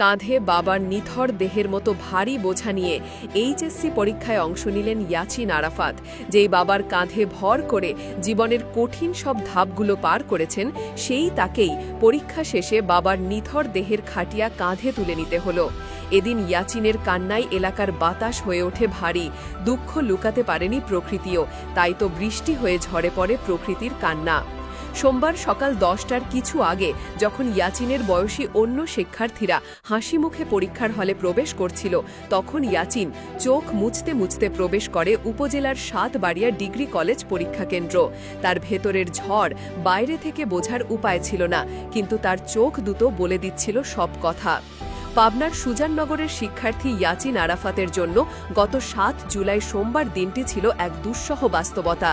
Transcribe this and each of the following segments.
কাঁধে বাবার নিথর দেহের মতো ভারী বোঝা নিয়ে এইচএসসি পরীক্ষায় অংশ নিলেন ইয়াচিন আরাফাত, যেই বাবার কাঁধে ভর করে জীবনের কঠিন সব ধাপগুলো পার করেছেন, সেই তাকেই পরীক্ষা শেষে বাবার নিথর দেহের খাটিয়া কাঁধে তুলে নিতে হলো। এদিন ইয়াচিনের কান্নায় এলাকার বাতাস হয়ে ওঠে ভারী, দুঃখ লুকাতে পারেনি প্রকৃতিও, তাই তো বৃষ্টি হয়ে ঝরে পড়ে প্রকৃতির কান্না। সোমবার সকাল দশটার কিছু আগে, যখন ইয়াচিনের বয়সী অন্য শিক্ষার্থীরা হাসি মুখে পরীক্ষার হলে প্রবেশ করছিল, তখন ইয়াচিন চোখ মুছতে মুছতে প্রবেশ করে উপজেলার সাতবাড়িয়া ডিগ্রি কলেজ পরীক্ষা কেন্দ্র। তার ভেতরের ঝড় বাইরে থেকে বোঝার উপায় ছিল না, কিন্তু তার চোখ দুটো বলে দিচ্ছিল সব কথা। পাবনার সুজাননগরের শিক্ষার্থী ইয়াচিন আরাফাতের জন্য গত সাত জুলাই সোমবার দিনটি ছিল এক দুঃসহ বাস্তবতা।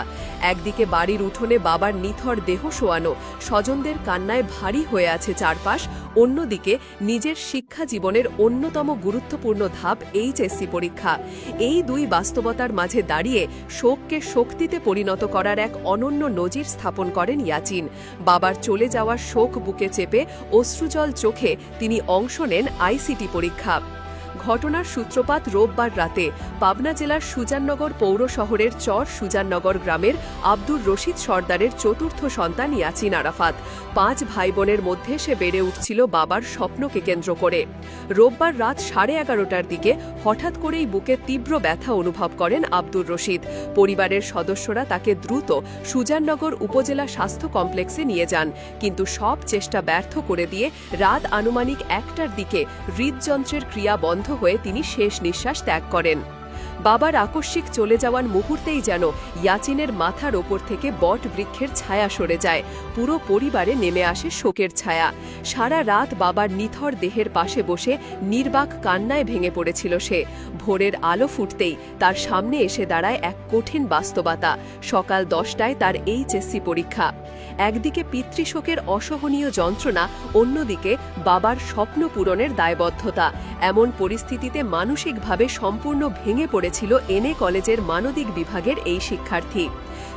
একদিকে বাড়ির উঠোনে বাবার নিথর দেহ শোয়ানো, স্বজনদের কান্নায় ভারী হয়ে আছে চারপাশ, অন্যদিকে নিজের শিক্ষা জীবনের অন্যতম গুরুত্বপূর্ণ ধাপ এইচএসসি পরীক্ষা। এই দুই বাস্তবতার মাঝে দাঁড়িয়ে শোককে শক্তিতে পরিণত করার এক অনন্য নজির স্থাপন করেন ইয়াচিন। বাবার চলে যাওয়ার শোক বুকে চেপে অশ্রুজল চোখে তিনি অংশ নেন আইসিটি পরীক্ষা। ঘটনার সূত্রপাত রোববার রাতে পাবনা জেলার সুজাননগর পৌর শহরের চর সুজাননগর গ্রামের আব্দুর রশিদ সর্দারের চতুর্থ সন্তান ইয়াচিন আরাফাত। পাঁচ ভাই বোনের মধ্যে সে বেড়ে উঠছিল বাবার স্বপ্নকে কেন্দ্র করে। রোববার রাত সাড়ে এগারোটার দিকে হঠাৎ করেই বুকে তীব্র ব্যথা অনুভব করেন আব্দুর রশিদ। পরিবারের সদস্যরা তাকে দ্রুত সুজাননগর উপজেলা স্বাস্থ্য কমপ্লেক্সে নিয়ে যান, কিন্তু সব চেষ্টা ব্যর্থ করে দিয়ে রাত আনুমানিক একটার দিকে হৃদযন্ত্রের ক্রিয়া বন্ধ হয়ে তিনি শেষ নিঃশ্বাস ত্যাগ করেন। বাবার আকস্মিক চলে যাওয়ার মুহূর্তেই যেন ইয়াচিনের মাথার ওপর থেকে বট বৃক্ষের ছায়া সরে যায়। পুরো পরিবারে নেমে আসে শোকের ছায়া। সারা রাত বাবার নিথর দেহের পাশে বসে নির্বাক কান্নায় ভেঙে পড়েছিল সে। ভোরের আলো ফুটতেই তার সামনে এসে দাঁড়ায় এক কঠিন বাস্তবতা। সকাল দশটায় তার এইচএসসি পরীক্ষা। একদিকে পিতৃশোকের অসহনীয় যন্ত্রণা, অন্যদিকে বাবার স্বপ্ন পূরণের দায়বদ্ধতা। এমন পরিস্থিতিতে মানসিকভাবে সম্পূর্ণ ভেঙে পড়েছিল এনএ কলেজের মানবিক বিভাগের এই শিক্ষার্থী।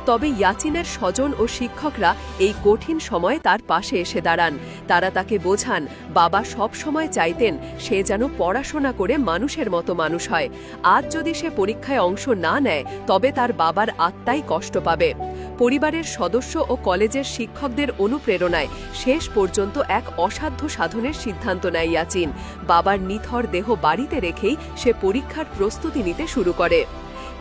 তবে ইয়াচিনের স্বজন ও শিক্ষকরা এই কঠিন সময়ে তার পাশে এসে দাঁড়ান। তারা তাকে বোঝান, বাবা সব সময় চাইতেন সে যেন পড়াশোনা করে মানুষের মতো মানুষ হয়। আজ যদি সে পরীক্ষায় অংশ না নেয়, তবে তার বাবার আত্মাই কষ্ট পাবে। পরিবারের সদস্য ও কলেজের শিক্ষকদের অনুপ্রেরণায় শেষ পর্যন্ত এক অসাধ্য সাধনের সিদ্ধান্ত নেয় ইয়াচিন। বাবার নিথর দেহ বাড়িতে রেখেই সে পরীক্ষার প্রস্তুতি নিতে শুরু করে।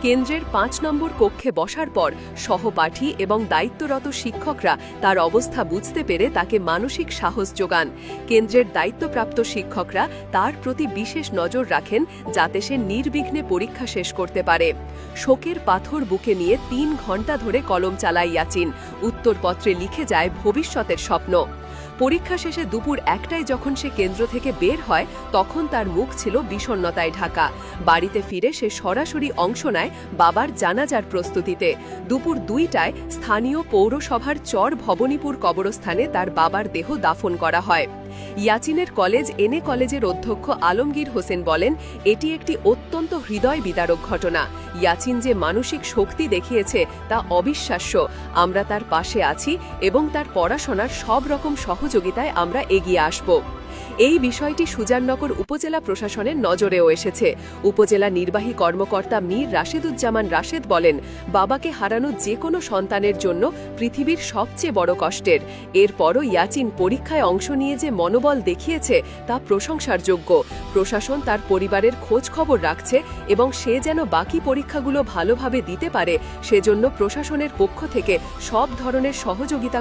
কেন্দ্রের পাঁচ নম্বর কক্ষে বসার পর সহপাঠী এবং দায়িত্বরত শিক্ষকরা তার অবস্থা বুঝতে পেরে তাকে মানসিক সাহস যোগান। কেন্দ্রের দায়িত্বপ্রাপ্ত শিক্ষকরা তার প্রতি বিশেষ নজর রাখেন যাতে সে নির্বিঘ্নে পরীক্ষা শেষ করতে পারে। শোকের পাথর বুকে নিয়ে তিন ঘণ্টা ধরে কলম চালায় ইয়াচিন উত্তরপত্রে লিখে যায় ভবিষ্যতের স্বপ্ন। পরীক্ষা শেষে দুপুর একটায় যখন সে কেন্দ্র থেকে বের হয়, তখন তার মুখ ছিল বিষণ্নতায় ঢাকা। বাড়িতে ফিরে সে সরাসরি অংশ নেয় বাবার জানাজার প্রস্তুতিতে। দুপুর দুইটায় স্থানীয় পৌরসভার চর ভবনীপুর কবরস্থানে তার বাবার দেহ দাফন করা হয়। ইয়াচিনের কলেজ এনে কলেজের অধ্যক্ষ আলমগীর হোসেন বলেন, এটি একটি অত্যন্ত হৃদয় বিদারক ঘটনা। ইয়াচিন যে মানসিক শক্তি দেখিয়েছে তা অবিশ্বাস্য। আমরা তার পাশে আছি এবং তার পড়াশোনার সব রকম সহযোগিতায় আমরা এগিয়ে আসব। এই বিষয়টি সুজাননগর উপজেলা প্রশাসনের নজরেও এসেছে। উপজেলা নির্বাহী কর্মকর্তা মীর রাশেদুজ্জামান রাশেদ বলেন, বাবাকে হারানো যে কোনো সন্তানের জন্য পৃথিবীর সবচেয়ে বড় কষ্টের। এরপরও ইয়াচিন পরীক্ষায় অংশ নিয়ে যে মনোবল দেখিয়েছে, তা প্রশংসার যোগ্য প্রশাসন তার পরিবারের খোঁজ খবর রাখছে এবং সে যেন বাকি পরীক্ষাগুলো ভালোভাবে দিতে পারে, সেজন্য প্রশাসনের পক্ষ থেকে সব ধরনের সহযোগিতা